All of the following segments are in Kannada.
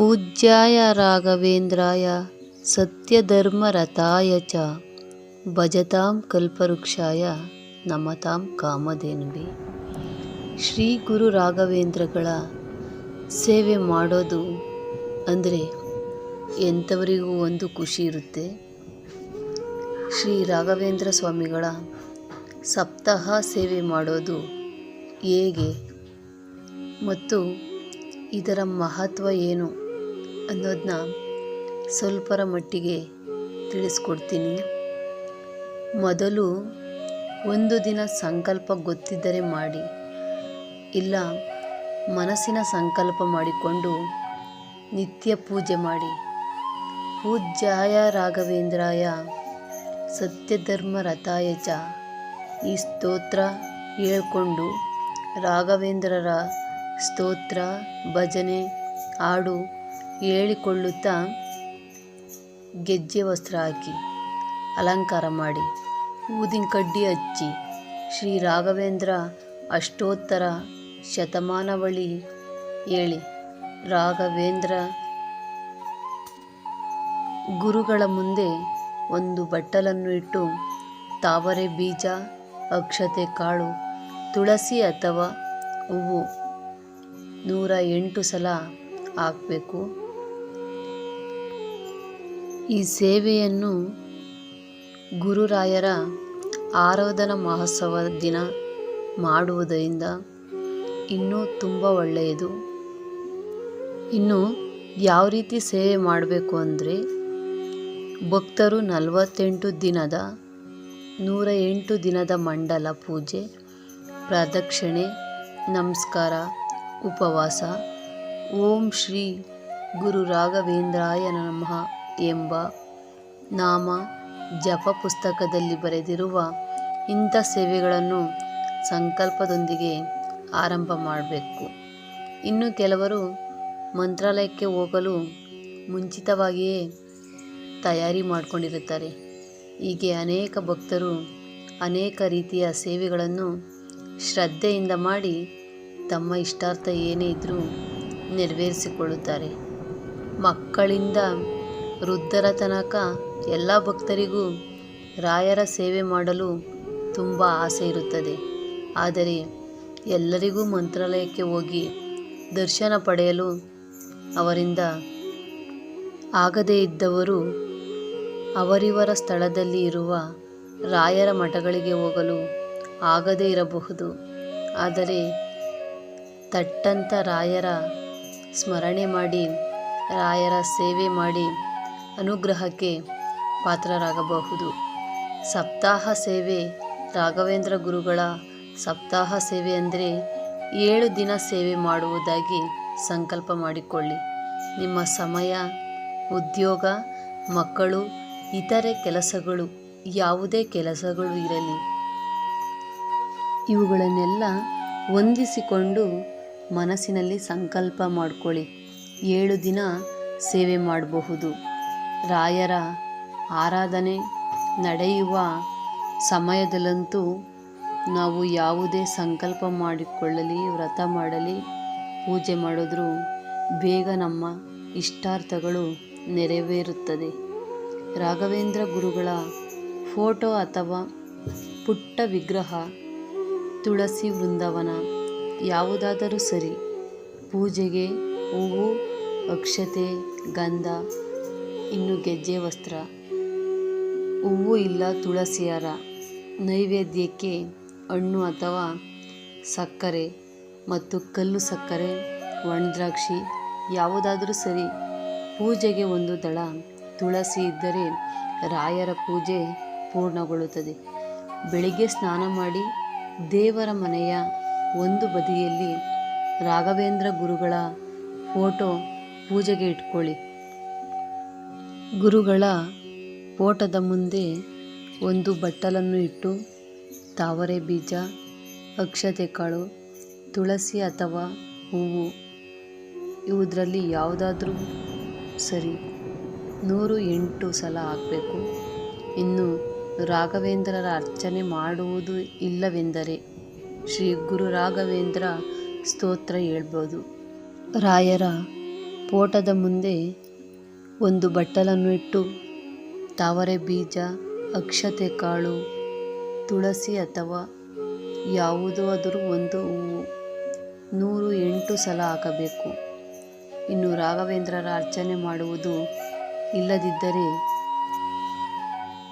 ಪೂಜ್ಯಾಯ ರಾಘವೇಂದ್ರಾಯ ಸತ್ಯಧರ್ಮರತಾಯ ಚ. ಭಜತಾಂ ಕಲ್ಪವೃಕ್ಷಾಯ ನಮತಾಂ ಕಾಮಧೇನುವೆ. ಶ್ರೀ ಗುರು ರಾಘವೇಂದ್ರಗಳ ಸೇವೆ ಮಾಡೋದು ಅಂದರೆ ಎಂಥವರಿಗೂ ಒಂದು ಖುಷಿ ಇರುತ್ತೆ. ಶ್ರೀ ರಾಘವೇಂದ್ರ ಸ್ವಾಮಿಗಳ ಸಪ್ತಾಹ ಸೇವೆ ಮಾಡೋದು ಹೇಗೆ? ಮತ್ತು ಇದರ ಮಹತ್ವ ಏನು? ಅನ್ನೋದನ್ನ ಸ್ವಲ್ಪರ ಮಟ್ಟಿಗೆ ತಿಳಿಸ್ಕೊಡ್ತೀನಿ. ಮೊದಲು ಒಂದು ದಿನ ಸಂಕಲ್ಪ ಗೊತ್ತಿದ್ದರೆ ಮಾಡಿ, ಇಲ್ಲ ಮನಸ್ಸಿನ ಸಂಕಲ್ಪ ಮಾಡಿಕೊಂಡು ನಿತ್ಯ ಪೂಜೆ ಮಾಡಿ. ಪೂಜ್ಯಾಯ ರಾಘವೇಂದ್ರಾಯ ಸತ್ಯಧರ್ಮ ಚ ಈ ಸ್ತೋತ್ರ ಹೇಳ್ಕೊಂಡು ರಾಘವೇಂದ್ರರ ಸ್ತೋತ್ರ ಭಜನೆ ಹಾಡು ಹೇಳಿಕೊಳ್ಳುತ್ತಾ ಗೆಜ್ಜೆ ವಸ್ತ್ರ ಹಾಕಿ ಅಲಂಕಾರ ಮಾಡಿ, ಊದಿನ ಕಡ್ಡಿ ಹಚ್ಚಿ, ಶ್ರೀ ರಾಘವೇಂದ್ರ ಅಷ್ಟೋತ್ತರ ಶತಮಾನವಳಿ ಹೇಳಿ, ರಾಘವೇಂದ್ರ, ಗುರುಗಳ ಮುಂದೆ ಒಂದು ಬಟ್ಟಲನ್ನು ಇಟ್ಟು, ತಾವರೆ ಬೀಜ, ಅಕ್ಷತೆ ಕಾಳು, ತುಳಸಿ ಅಥವಾ ಹೂವು ನೂರ ಎಂಟು ಸಲ ಹಾಕಬೇಕು. ಈ ಸೇವೆಯನ್ನು ಗುರುರಾಯರ ಆರಾಧನಾ ಮಹೋತ್ಸವ ದಿನ ಮಾಡುವುದರಿಂದ ಇನ್ನೂ ತುಂಬ ಒಳ್ಳೆಯದು. ಇನ್ನು ಯಾವ ರೀತಿ ಸೇವೆ ಮಾಡಬೇಕು ಅಂದರೆ ಭಕ್ತರು ನಲವತ್ತೆಂಟು ದಿನದ, ನೂರ ಎಂಟು ದಿನದ ಮಂಡಲ ಪೂಜೆ, ಪ್ರದಕ್ಷಿಣೆ, ನಮಸ್ಕಾರ, ಉಪವಾಸ. ಓಂ ಶ್ರೀ ಗುರು ರಾಘವೇಂದ್ರಾಯ ನಮಃ. ಎಂಬ ನಾಮ ಜಪ ಪುಸ್ತಕದಲ್ಲಿ ಬರೆದಿರುವ ಇಂಥ ಸೇವೆಗಳನ್ನು ಸಂಕಲ್ಪದೊಂದಿಗೆ ಆರಂಭ ಮಾಡಬೇಕು. ಇನ್ನು ಕೆಲವರು ಮಂತ್ರಾಲಯಕ್ಕೆ ಹೋಗಲು ಮುಂಚಿತವಾಗಿಯೇ ತಯಾರಿ ಮಾಡಿಕೊಂಡಿರುತ್ತಾರೆ. ಹೀಗೆ ಅನೇಕ ಭಕ್ತರು ಅನೇಕ ರೀತಿಯ ಸೇವೆಗಳನ್ನು ಶ್ರದ್ಧೆಯಿಂದ ಮಾಡಿ ತಮ್ಮ ಇಷ್ಟಾರ್ಥ ಏನೇ ಇದ್ದರೂ ನೆರವೇರಿಸಿಕೊಳ್ಳುತ್ತಾರೆ. ಮಕ್ಕಳಿಂದ ವೃದ್ಧರ ತನಕ ಎಲ್ಲ ಭಕ್ತರಿಗೂ ರಾಯರ ಸೇವೆ ಮಾಡಲು ತುಂಬ ಆಸೆ ಇರುತ್ತದೆ. ಆದರೆ ಎಲ್ಲರಿಗೂ ಮಂತ್ರಾಲಯಕ್ಕೆ ಹೋಗಿ ದರ್ಶನ ಪಡೆಯಲು ಅವರಿಂದ ಆಗದೇ ಇದ್ದವರು ಅವರಿವರ ಸ್ಥಳದಲ್ಲಿ ಇರುವ ರಾಯರ ಮಠಗಳಿಗೆ ಹೋಗಲು ಆಗದೇ ಇರಬಹುದು. ಆದರೆ ತಟ್ಟಂತ ರಾಯರ ಸ್ಮರಣೆ ಮಾಡಿ ರಾಯರ ಸೇವೆ ಮಾಡಿ ಅನುಗ್ರಹಕ್ಕೆ ಪಾತ್ರರಾಗಬಹುದು. ಸಪ್ತಾಹ ಸೇವೆ ರಾಘವೇಂದ್ರ ಗುರುಗಳ ಸಪ್ತಾಹ ಸೇವೆ ಅಂದರೆ ಏಳು ದಿನ ಸೇವೆ ಮಾಡುವುದಾಗಿ ಸಂಕಲ್ಪ ಮಾಡಿಕೊಳ್ಳಿ. ನಿಮ್ಮ ಸಮಯ, ಉದ್ಯೋಗ, ಮಕ್ಕಳು, ಇತರೆ ಕೆಲಸಗಳು, ಯಾವುದೇ ಕೆಲಸಗಳು ಇರಲಿ. ಇವುಗಳನ್ನೆಲ್ಲ ಹೊಂದಿಸಿಕೊಂಡು ಮನಸ್ಸಿನಲ್ಲಿ ಸಂಕಲ್ಪ ಮಾಡಿಕೊಳ್ಳಿ. ಏಳು ದಿನ ಸೇವೆ ಮಾಡಬಹುದು. ರಾಯರ ಆರಾಧನೆ ನಡೆಯುವ ಸಮಯದಲ್ಲಂತೂ ನಾವು ಯಾವುದೇ ಸಂಕಲ್ಪ ಮಾಡಿಕೊಳ್ಳಲಿ, ವ್ರತ ಮಾಡಲಿ, ಪೂಜೆ ಮಾಡಿದ್ರೂ ಬೇಗ ನಮ್ಮ ಇಷ್ಟಾರ್ಥಗಳು ನೆರವೇರುತ್ತದೆ. ರಾಘವೇಂದ್ರ ಗುರುಗಳ ಫೋಟೋ ಅಥವಾ ಪುಟ್ಟ ವಿಗ್ರಹ, ತುಳಸಿ ವೃಂದಾವನ ಯಾವುದಾದರೂ ಸರಿ, ಪೂಜೆಗೆ ಹೂವು, ಅಕ್ಷತೆ, ಗಂಧ ಇನ್ನು ಗೆಜ್ಜೆ ವಸ್ತ್ರ. ಹೂವು ಇಲ್ಲ ತುಳಸಿಯಾರ ನೈವೇದ್ಯಕ್ಕೆ ಹಣ್ಣು ಅಥವಾ ಸಕ್ಕರೆ ಮತ್ತು ಕಲ್ಲು ಸಕ್ಕರೆ ಒಣದ್ರಾಕ್ಷಿ ಯಾವುದಾದರೂ ಸರಿ. ಪೂಜೆಗೆ ಒಂದು ದಳ ತುಳಸಿ ಇದ್ದರೆ ರಾಯರ ಪೂಜೆ ಪೂರ್ಣಗೊಳ್ಳುತ್ತದೆ. ಬೆಳಿಗ್ಗೆ ಸ್ನಾನ ಮಾಡಿ ದೇವರ ಮನೆಯ ಒಂದು ಬದಿಯಲ್ಲಿ ರಾಘವೇಂದ್ರ ಗುರುಗಳ ಫೋಟೋ ಪೂಜೆಗೆ ಇಟ್ಕೊಳ್ಳಿ. ಗುರುಗಳ ಪೋಟದ ಮುಂದೆ ಒಂದು ಬಟ್ಟಲನ್ನು ಇಟ್ಟು, ತಾವರೆ ಬೀಜ ಅಕ್ಷತೆ ಕಾಳು ತುಳಸಿ ಅಥವಾ ಹೂವು, ಇವುದರಲ್ಲಿ ಯಾವುದಾದ್ರೂ ಸರಿ ನೂರು ಎಂಟು ಸಲ ಹಾಕಬೇಕು. ಇನ್ನು ರಾಘವೇಂದ್ರರ ಅರ್ಚನೆ ಮಾಡುವುದು ಇಲ್ಲವೆಂದರೆ ಶ್ರೀ ಗುರು ರಾಘವೇಂದ್ರ ಸ್ತೋತ್ರ ಹೇಳ್ಬೋದು. ರಾಯರ ಪೋಟದ ಮುಂದೆ ಒಂದು ಬಟ್ಟಲನ್ನು ಇಟ್ಟು, ತಾವರೆ ಬೀಜ, ಅಕ್ಷತೆ ಕಾಳು, ತುಳಸಿ ಅಥವಾ ಯಾವುದಾದರೂ ಒಂದು ಹೂವು ನೂರು ಎಂಟು ಸಲ ಹಾಕಬೇಕು. ಇನ್ನು ರಾಘವೇಂದ್ರರ ಅರ್ಚನೆ ಮಾಡುವುದು ಇಲ್ಲದಿದ್ದರೆ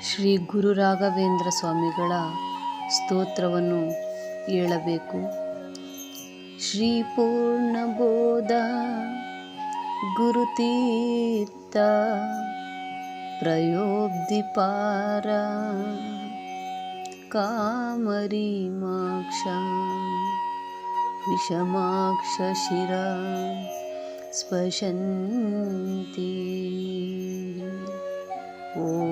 ಶ್ರೀ ಗುರು ರಾಘವೇಂದ್ರ ಸ್ವಾಮಿಗಳ ಸ್ತೋತ್ರವನ್ನು ಹೇಳಬೇಕು. ಶ್ರೀ ಪೂರ್ಣಬೋಧ ಗುರುತೀರ್ಥ ಪ್ರಯೋಬ್ಧಿಪಾರ ಕಾಮರಿ ಮಾಕ್ಷ ವಿಷಮಾಕ್ಷ ಶಿರ ಸ್ಪಶಂತಿ ಓಂ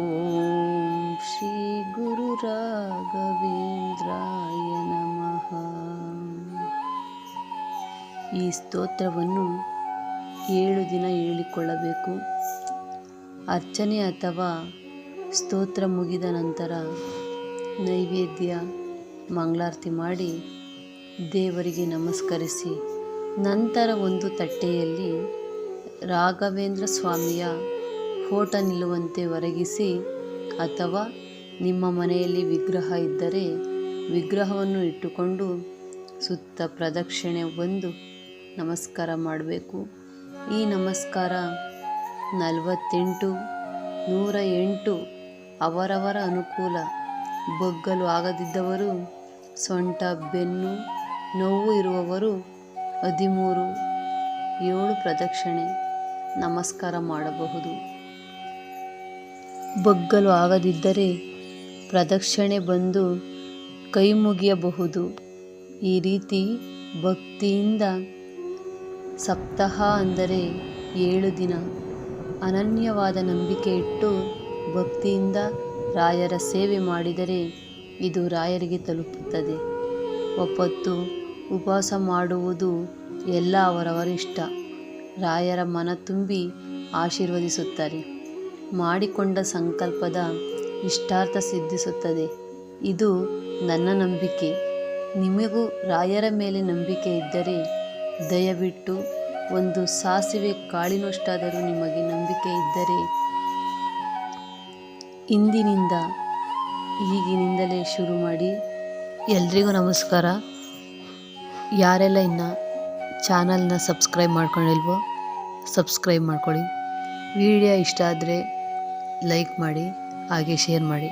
ಶ್ರೀ ಗುರು ರಾಘವೇಂದ್ರಾಯ ನಮಃ ಈ ಸ್ತೋತ್ರವನ್ನು ಏಳು ದಿನ ಹೇಳಿಕೊಳ್ಳಬೇಕು ಅರ್ಚನೆ ಅಥವಾ ಸ್ತೋತ್ರ ಮುಗಿದ ನಂತರ ನೈವೇದ್ಯ ಮಂಗಳಾರತಿ ಮಾಡಿ ದೇವರಿಗೆ ನಮಸ್ಕರಿಸಿ, ನಂತರ ಒಂದು ತಟ್ಟೆಯಲ್ಲಿ ರಾಘವೇಂದ್ರ ಸ್ವಾಮಿಯ ಫೋಟೋ ನಿಲ್ಲುವಂತೆ ಒರಗಿಸಿ ಅಥವಾ ನಿಮ್ಮ ಮನೆಯಲ್ಲಿ ವಿಗ್ರಹ ಇದ್ದರೆ ವಿಗ್ರಹವನ್ನು ಇಟ್ಟುಕೊಂಡು ಸುತ್ತ ಪ್ರದಕ್ಷಿಣೆ ಬಂದು ನಮಸ್ಕಾರ ಮಾಡಬೇಕು. ಈ ನಮಸ್ಕಾರ ನಲವತ್ತೆಂಟು, ನೂರ ಎಂಟು ಅವರವರ ಅನುಕೂಲ. ಬಗ್ಗಲು ಆಗದಿದ್ದವರು, ಸೊಂಟ, ಬೆನ್ನು, ನೋವು ಇರುವವರು ಹದಿಮೂರು, ಏಳು ಪ್ರದಕ್ಷಿಣೆ ನಮಸ್ಕಾರ ಮಾಡಬಹುದು. ಬಗ್ಗಲು ಆಗದಿದ್ದರೆ ಪ್ರದಕ್ಷಿಣೆ ಬಂದು ಕೈ ಮುಗಿಯಬಹುದು ಈ ರೀತಿ ಭಕ್ತಿಯಿಂದ ಸಪ್ತಾಹ ಅಂದರೆ ಏಳು ದಿನ. ಅನನ್ಯವಾದ ನಂಬಿಕೆ ಇಟ್ಟು ಭಕ್ತಿಯಿಂದ ರಾಯರ ಸೇವೆ ಮಾಡಿದರೆ ಇದು ರಾಯರಿಗೆ ತಲುಪುತ್ತದೆ. ಒಪ್ಪತ್ತು ಉಪವಾಸ ಮಾಡುವುದು ಎಲ್ಲ ಅವರವರ ಇಷ್ಟ. ರಾಯರ ಮನ ತುಂಬಿ ಆಶೀರ್ವದಿಸುತ್ತಾರೆ. ಮಾಡಿಕೊಂಡ ಸಂಕಲ್ಪದ ಇಷ್ಟಾರ್ಥ ಸಿದ್ಧಿಸುತ್ತದೆ. ಇದು ನನ್ನ ನಂಬಿಕೆ. ನಿಮಗೂ ರಾಯರ ಮೇಲೆ ನಂಬಿಕೆ ಇದ್ದರೆ ದಯವಿಟ್ಟು ಒಂದು ಸಾಸಿವೆ ಕಾಳಿನಷ್ಟಾದರೂ ನಿಮಗೆ ನಂಬಿಕೆ ಇದ್ದರೆ ಇಂದಿನಿಂದ ಈಗಿನಿಂದಲೇ ಶುರು ಮಾಡಿ. ಎಲ್ರಿಗೂ ನಮಸ್ಕಾರ. ಯಾರೆಲ್ಲ ಇನ್ನು ಚಾನಲ್ನ ಸಬ್ಸ್ಕ್ರೈಬ್ ಮಾಡ್ಕೊಂಡಿಲ್ವೋ ಸಬ್ಸ್ಕ್ರೈಬ್ ಮಾಡ್ಕೊಳ್ಳಿ. ವಿಡಿಯೋ ಇಷ್ಟ ಆದರೆ ಲೈಕ್ ಮಾಡಿ, ಹಾಗೆ ಶೇರ್ ಮಾಡಿ.